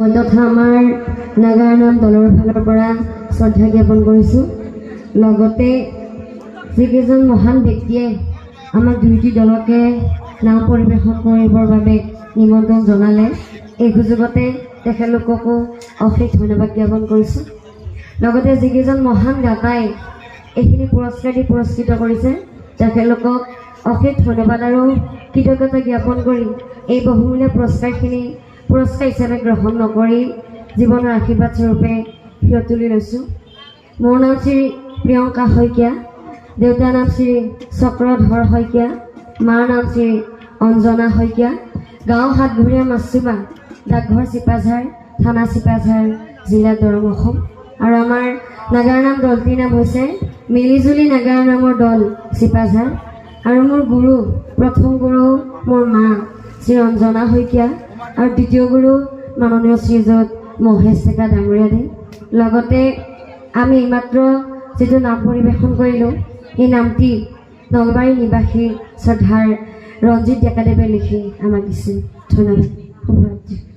তথা আমাৰ নাগাৰ নাম দলৰ ফালৰ পৰা শ্ৰদ্ধা জ্ঞাপন কৰিছোঁ। লগতে যিকেইজন মহান ব্যক্তিয়ে আমাক দুয়োটি দলকে নাম পৰিৱেশন কৰিবৰ বাবে নিমন্ত্ৰণ জনালে এই সুযোগতে তেখেতলোককো অশেষ ধন্যবাদ জ্ঞাপন কৰিছোঁ। লগতে যিকেইজন মহান দাতাই এইখিনি পুৰস্কাৰ দি পুৰস্কৃত কৰিছে তেখেতলোকক অশেষ ধন্যবাদ আৰু কৃতজ্ঞতা জ্ঞাপন কৰি এই বহুমূলীয়া পুৰস্কাৰখিনি পুৰস্কাৰ হিচাপে গ্ৰহণ নকৰি জীৱনৰ আশীৰ্বাদ স্বৰূপে সিহঁত তুলি লৈছোঁ। মোৰ নাম শ্ৰী প্ৰিয়ংকা শইকীয়া, দেউতাৰ নাম শ্ৰী চক্ৰধৰ শইকীয়া, মাৰ নাম শ্ৰী অঞ্জনা শইকীয়া, গাঁও সাতঘৰীয়া মাছুবা ডাকঘৰ চিপাঝাৰ, থানা চিপাঝাৰ, জিলা দৰং অসম। আৰু আমাৰ নাগাৰ নাম দলটিৰ নাম হৈছে মিলিজুলি নাগাৰ নামৰ দল চিপাঝাৰ। আৰু মোৰ গুৰু, প্ৰথম গুৰু মোৰ মা, শ্ৰী অঞ্জনা শইকীয়া। আৰু দ্বিতীয় গুৰু মাননীয় শ্ৰীযুত মহেশ ডেকা ডাঙৰীয়াদেৱ। লগতে আমি এইমাত্ৰ যিটো নাম পৰিৱেশন কৰিলোঁ সেই নামটি নলবাৰী নিবাসী শ্ৰদ্ধাৰ ৰঞ্জিত ডেকাদেৱে লিখি আমাক দিছিল ধন্যবাদ।